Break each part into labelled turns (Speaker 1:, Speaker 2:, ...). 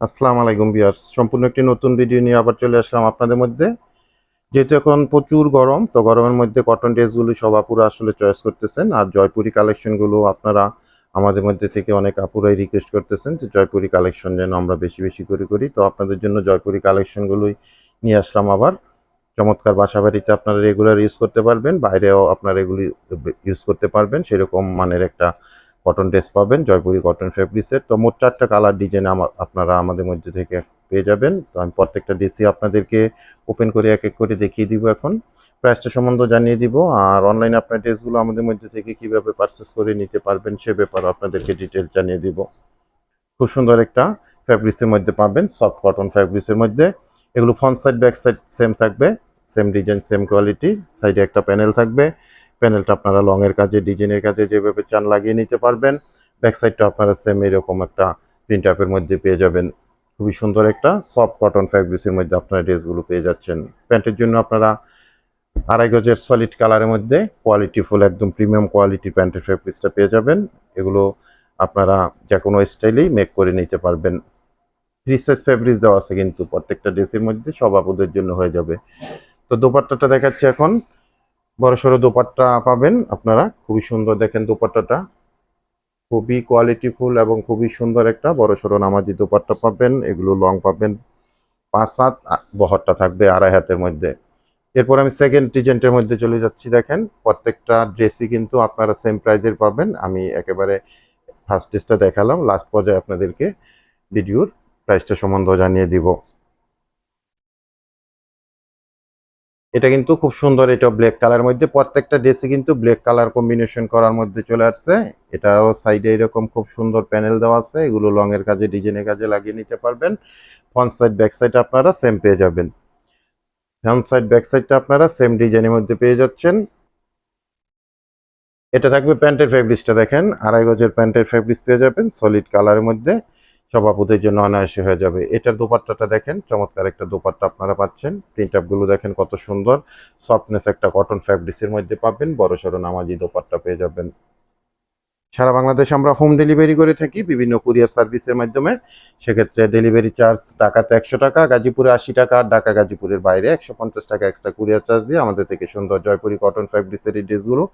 Speaker 1: আসসালামু আলাইকুম বিয়ার্স সম্পূর্ণ একটি নতুন ভিডিও নিয়ে আবার চলে আসলাম আপনাদের মধ্যে। যেহেতু এখন প্রচুর গরম, তো গরমের মধ্যে কটন ড্রেসগুলো সব আপুরা আসলে চয়েস করতেছেন। আর জয়পুরি কালেকশনগুলো আপনারা আমাদের মধ্যে থেকে অনেক আপুরাই রিকোয়েস্ট করতেছেন যে জয়পুরি কালেকশন যেন আমরা বেশি বেশি করে করি। তো আপনাদের জন্য জয়পুরি কালেকশনগুলোই নিয়ে আসলাম আবার। চমৎকার বাসা বাড়িতে আপনারা রেগুলার ইউজ করতে পারবেন, বাইরেও আপনারা এগুলি ইউজ করতে পারবেন। সেরকম মানের একটা কটন ড্রেস পাবেন, জয়পুরি কটন ফেব্রিক্সের তো মোট চারটা কালার ডিজাইন আমার আপনারা আমাদের মধ্যে থেকে পেয়ে যাবেন। তো আমি প্রত্যেকটা ডিসি আপনাদেরকে ওপেন করে এক এক করে দেখিয়ে দিব এখন। প্রাইসটা সম্বন্ধে জানিয়ে দিব। আর অনলাইনে আপনার ড্রেসগুলো আমাদের মধ্যে থেকে কীভাবে পারচেস করে নিতে পারবেন সে ব্যাপারে আপনাদেরকে ডিটেলস জানিয়ে দিব। খুব সুন্দর একটা ফ্যাব্রিক্সের মধ্যে পাবেন সফট কটন ফ্যাব্রিক্সের মধ্যে। এগুলো front side back side same থাকবে। সেম ডিজাইন সেম কোয়ালিটি সাইডে একটা প্যানেল থাকবে। প্যানেলটা আপনারা লং এর কাজে, ডিজাইনের কাজে যেভাবে চান লাগিয়ে নিতে পারবেন। ব্যাক সাইডটা আপনারা সেম এরকম একটা প্রিন্ট আপের মধ্যে পেয়ে যাবেন। খুবই সুন্দর একটা সফট কটন ফ্যাব্রিক্সের মধ্যে আপনারা ড্রেসগুলো পেয়ে যাচ্ছেন। প্যান্টের জন্য আপনারা আড়াই গজের সলিড কালারের মধ্যে কোয়ালিটি ফুল একদম প্রিমিয়াম কোয়ালিটি প্যান্টের ফ্যাব্রিক্সটা পেয়ে যাবেন। এগুলো আপনারা যে কোনো স্টাইলেই মেক করে নিতে পারবেন। ফ্রি সাইজ ফ্যাব্রিক্স দেওয়া আছে কিন্তু প্রত্যেকটা ড্রেসের মধ্যে সব আপুদের জন্য হয়ে যাবে। তো দোপাট্টাটা দেখাচ্ছি এখন। বড় সড়ো দোপাট্টা পাবেন আপনারা। খুবই সুন্দর দেখেন দোপাট্টাটা। খুবই কোয়ালিটিফুল এবং খুবই সুন্দর একটা বড় সড়ো নামাজি দোপাট্টা পাবেন। এগুলো লং পাবেন। পাঁচ আ- বহরটা থাকবে আড়াই হাতের মধ্যে। এরপর আমি সেকেন্ড ডিজাইনটার মধ্যে চলে যাচ্ছি, দেখেন। প্রত্যেকটা ড্রেসই কিন্তু আপনারা সেম প্রাইজের পাবেন। আমি একেবারে ফার্স্ট ড্রেসটা দেখালাম। লাস্ট পর্যায়ে আপনাদেরকে ভিডিওর প্রাইসটা সম্বন্ধ জানিয়ে দিব। এটা কিন্তু খুব সুন্দর, এটা ব্ল্যাক কালার মধ্যে। প্রত্যেকটা ড্রেসে কিন্তু ব্ল্যাক কালার কম্বিনেশন করার মধ্যে চলে আসছে। এটাও সাইডে এরকম খুব সুন্দর প্যানেল দেওয়া আছে। এগুলো লং এর কাজে ডিজাইনের কাজে লাগিয়ে নিতে পারবেন। ফ্রন্ট সাইড ব্যাক সাইড আপনারা সেম পেয়ে যাবেন। ফ্রন্ট সাইড ব্যাক সাইডটা আপনারা সেম ডিজাইনের মধ্যে পেয়ে যাচ্ছেন। এটা থাকবে প্যান্টের ফেব্রিক্সটা দেখেন। আড়াই গজের প্যান্টের ফেব্রিক্স পেয়ে যাবেন। সলিড কালারের মধ্যে। সভাপতির জন্য অনায়াসী হয়ে যাবে। এটার দোপাট্টাটা দেখেন, চমৎকার একটা দোপাট্টা আপনারা পাচ্ছেন। প্রিন্ট আপগুলো দেখেন কত সুন্দর। সফটনেস একটা কটন ফ্যাব্রিক্সের মধ্যে পাবেন। বড় সড়ো নামাজি দোপাট্টা পেয়ে যাবেন। সারা বাংলাদেশে আমরা হোম ডেলিভারি করে থাকি, বিভিন্ন কুরিয়ার সার্ভিসের মাধ্যমে। সেক্ষেত্রে ডেলিভারি চার্জ ঢাকাতে একশো টাকা, গাজীপুরে আশি টাকা, আর ঢাকা গাজীপুরের বাইরে একশো পঞ্চাশ টাকা এক্সট্রা কুরিয়ার চার্জ দিয়ে আমাদের থেকে সুন্দর জয়পুরি কটন ফ্যাব্রিক্সের এই ড্রেসগুলো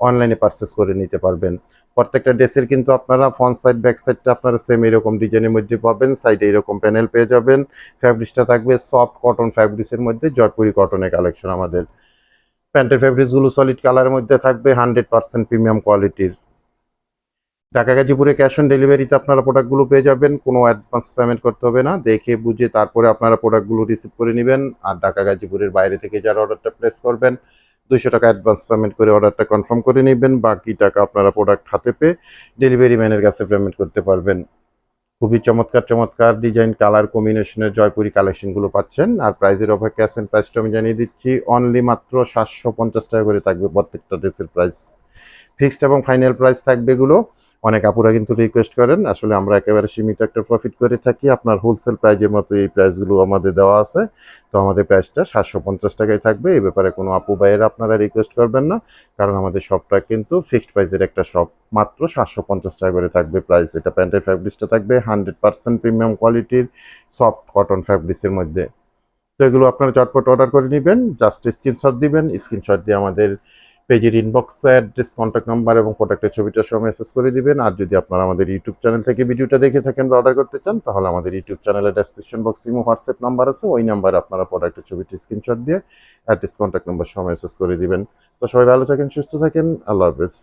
Speaker 1: অনলাইনে পারচেস করে নিতে পারবেন। প্রত্যেকটা ড্রেসের কিন্তু আপনারা ফ্রন্ট সাইড ব্যাক সাইডটা আপনারা সেম এরকম ডিজাইনের মধ্যে পাবেন সাইডে এরকম প্যানেল পেয়ে যাবেন। ফ্যাব্রিক্সটা থাকবে সফট কটন ফ্যাব্রিক্সের মধ্যে, জয়পুরি কটনের কালেকশন আমাদের। প্যান্টের ফ্যাব্রিক্সগুলো সলিড কালারের মধ্যে থাকবে হান্ড্রেড পার্সেন্ট প্রিমিয়াম কোয়ালিটির ঢাকা গাজীপুরে ক্যাশ অন ডেলিভারিতে আপনারা প্রোডাক্টগুলো পেয়ে যাবেন, কোনো অ্যাডভান্স পেমেন্ট করতে হবে না। দেখে বুঝে তারপরে আপনারা প্রোডাক্টগুলো রিসিভ করে নেবেন। আর ঢাকা গাজীপুরের বাইরে থেকে যারা অর্ডারটা প্লেস করবেন, দুইশো টাকা অ্যাডভান্স পেমেন্ট করে অর্ডারটা কনফার্ম করে নেবেন। বাকি টাকা আপনারা প্রোডাক্ট হাতে পেয়ে ডেলিভারি ম্যানের কাছে পেমেন্ট করতে পারবেন। খুবই চমৎকার চমৎকার ডিজাইন কালার কম্বিনেশনের জয়পুরি কালেকশনগুলো পাচ্ছেন। আর প্রাইজের অপেক্ষা আছেন প্রাইসটা আমি জানিয়ে দিচ্ছি অনলি মাত্র সাতশো পঞ্চাশ টাকা করে থাকবে প্রত্যেকটা ড্রেসের প্রাইস ফিক্সড এবং ফাইনাল প্রাইস থাকবে এগুলো। অনেক আপুরা কিন্তু রিকোয়েস্ট করেন, আসলে আমরা একেবারে সীমিত একটা প্রফিট করে থাকি, আপনার হোলসেল প্রাইজের মতো এই প্রাইসগুলো আমাদের দেওয়া আছে। তো আমাদের প্রাইসটা সাতশো পঞ্চাশ টাকায় থাকবে, এই ব্যাপারে কোনো আপু ভাইয়ের আপনারা রিকোয়েস্ট করবেন না, কারণ আমাদের শপটা কিন্তু ফিক্সড প্রাইসের একটা শপ মাত্র সাতশো পঞ্চাশ টাকা করে থাকবে প্রাইস এটা প্যান্টের ফ্যাব্রিক্সটা থাকবে হান্ড্রেড পার্সেন্ট প্রিমিয়াম কোয়ালিটির সফট কটন ফ্যাব্রিক্সের মধ্যে। তো এগুলো আপনারা চটপট অর্ডার করে নেবেন জাস্ট স্ক্রিনশট দিবেন স্ক্রিনশট দিয়ে আমাদের পেজের ইনবক্সে অ্যাড্রেস কন্ট্যাক্ট নাম্বার এবং প্রোডাক্টের ছবিটা সহ মেসেজ করে দিবেন। আর যদি আপনারা আমাদের ইউটিউব চ্যানেল থেকে ভিডিওটা দেখে থাকেন বা অর্ডার করতে চান, তাহলে আমাদের ইউটিউব চ্যানেলের description box imo WhatsApp number আছে। ওই নাম্বারে আপনারা প্রোডাক্টের ছবিটি স্ক্রিনশট দিয়ে অ্যাড্রেস কন্ট্যাক্ট নাম্বার সহ মেসেজ করে দিবেন। তো সবাই ভালো থাকেন, সুস্থ থাকেন। আল্লাহ হাফেজ।